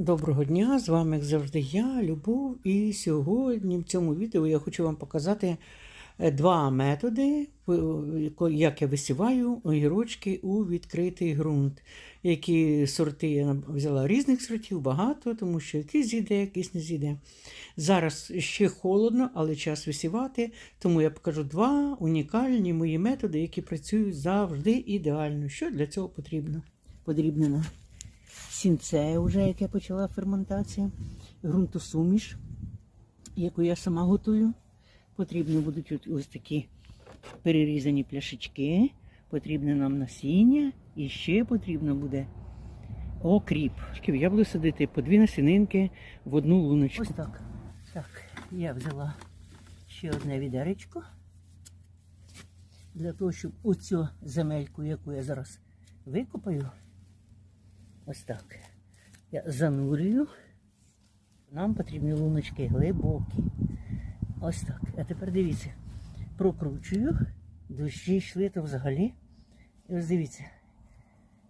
Доброго дня, з вами як завжди я, Любов. І сьогодні в цьому відео я хочу вам показати е, два методи, е, як я висіваю огірочки у відкритий ґрунт. Які сорти я взяла різних сортів, багато, тому що якийсь зійде, якийсь не зійде. Зараз ще холодно, але час висівати, тому я покажу два унікальні мої методи, які працюють завжди ідеально. Що для цього потрібно? Подрібнено сінце, вже яке почала ферментація, ґрунтосуміш, яку я сама готую. Потрібні будуть ось такі перерізані пляшечки, потрібне нам насіння і ще потрібно буде окріп. Я буду садити по дві насінинки в одну луночку. Ось так. Так, я взяла ще одне відеречко для того, щоб оцю земельку, яку я зараз викопаю, Ось так. Я занурюю. Нам потрібні луночки глибокі. Ось так. А тепер дивіться. Прокручую. Дощі йшли то взагалі. І ось дивіться.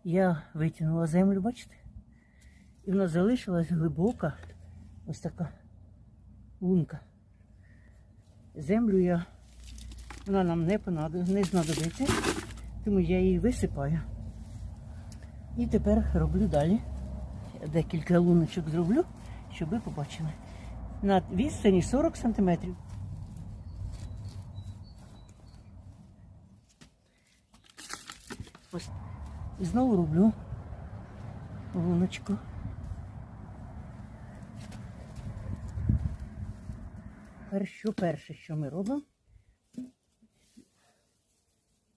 Я витягнула землю, бачите? І вона залишилась глибока. Ось така лунка. Землю я, вона нам не понадобиться, не знадобиться, тому я її висипаю. І тепер роблю далі. Декілька луночок зроблю, щоб ви побачили. На відстані 40 см. Ось. І знову роблю луночку. Що перше, що ми робимо?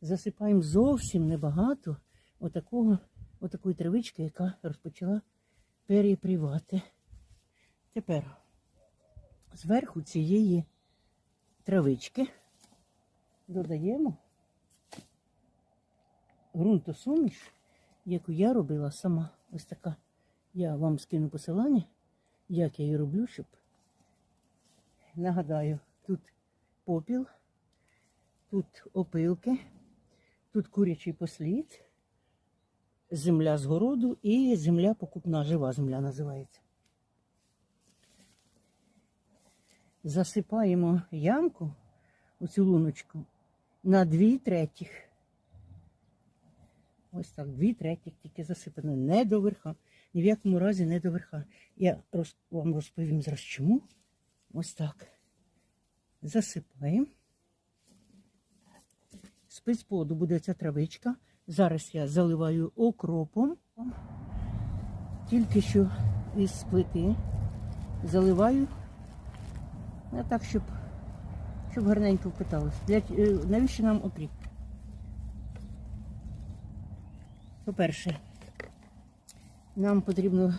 Засипаємо зовсім небагато отакого отакої травички, яка розпочала перепрівати. Тепер зверху цієї травички додаємо ґрунтосуміш, яку я робила сама. Ось така. Я вам скину посилання, як я її роблю, щоб нагадаю, тут попіл, тут опилки, тут курячий послід земля з городу і земля покупна, жива земля називається. Засипаємо ямку, оцю луночку, на дві третіх. Ось так, дві третіх тільки засипано, не до верха. Ні в якому разі не до верха. Я роз, вам розповім зараз чому. Ось так. Засипаємо. Спецподу буде ця травичка. Зараз я заливаю окропом. Тільки що із плити заливаю. А так, щоб, щоб гарненько впиталося. Для, е, навіщо нам окріп? По-перше, нам потрібно,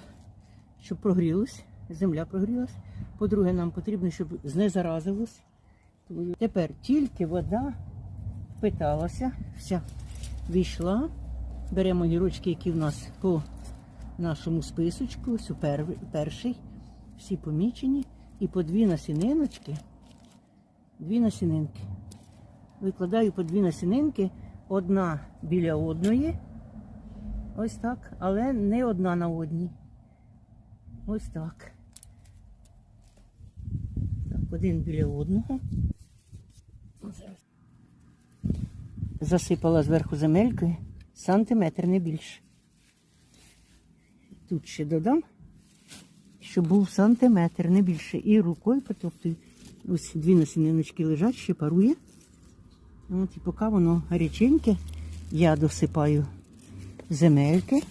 щоб прогрілось, земля прогрілась. По-друге, нам потрібно, щоб знезаразилось. Тепер тільки вода впиталася, вся війшла. Беремо гірочки, які в нас по нашому списочку, ось перший, всі помічені. І по дві насіниночки, дві насінинки. Викладаю по дві насінинки, одна біля одної. Ось так, але не одна на одній. Ось так. Так, один біля одного. Зараз засипала зверху земелькою сантиметр не більше. Тут ще додам, щоб був сантиметр не більше. І рукою потоптую. Ось дві насіниночки лежать, ще парує. От, і поки воно гаряченьке, я досипаю земельки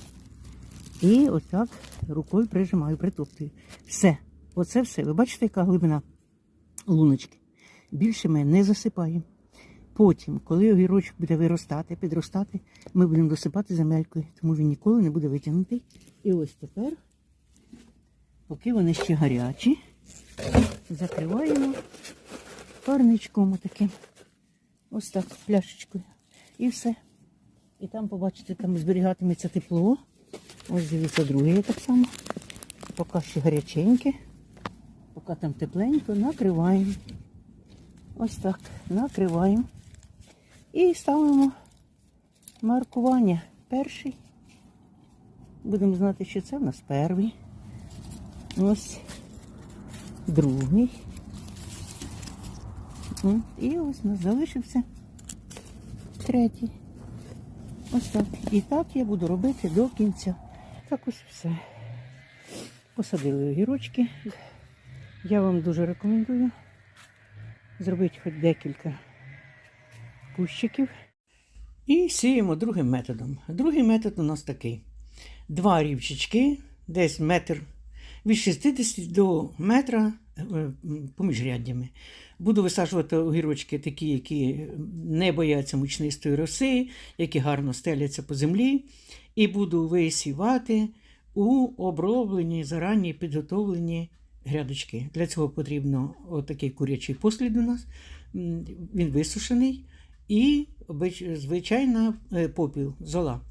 і отак рукою прижимаю, притоптую. Все. Оце все. Ви бачите, яка глибина луночки. Більше ми не засипаємо. Потім, коли огірочок буде виростати, підростати, ми будемо досипати земелькою, тому він ніколи не буде витягнутий. І ось тепер, поки вони ще гарячі, закриваємо парничком таким. Ось так, пляшечкою. І все. І там, побачите, там зберігатиметься тепло. Ось дивіться, друге так само. Поки ще гаряченьке, поки там тепленько, накриваємо. Ось так, накриваємо. І ставимо маркування. Перший. Будемо знати, що це в нас перший. Ось другий. І ось у нас залишився третій. Ось так. І так я буду робити до кінця. Так ось все. Посадили огірочки. Я вам дуже рекомендую зробити хоч декілька кущиків. І сіємо другим методом. Другий метод у нас такий: два рівчачки, десь метр від 60 до метра е, поміж ряддями. Буду висаджувати огірочки такі, які не бояться мучнистої роси, які гарно стеляться по землі, і буду висівати у оброблені, зарані підготовлені грядочки. Для цього потрібно отакий курячий послід у нас. Він висушений і звичайна е, попіл, зола.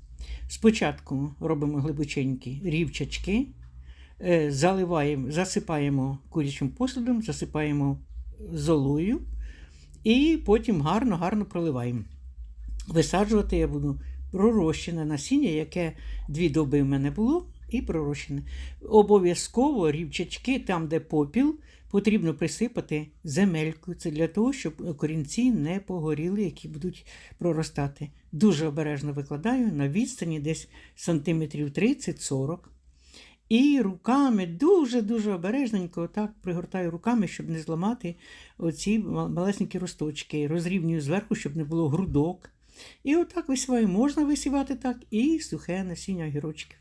Спочатку робимо глибоченькі рівчачки, е, заливаємо, засипаємо курячим послідом, засипаємо золою і потім гарно-гарно проливаємо. Висаджувати я буду пророщене насіння, яке дві доби в мене було, і пророщене. Обов'язково рівчачки, там, де попіл, потрібно присипати земелькою. Це для того, щоб корінці не погоріли, які будуть проростати. Дуже обережно викладаю на відстані десь сантиметрів 30-40. І руками дуже-дуже обережненько так пригортаю руками, щоб не зламати оці мал- малесенькі росточки. Розрівнюю зверху, щоб не було грудок. І отак висіваю. Можна висівати так і сухе насіння огірочків.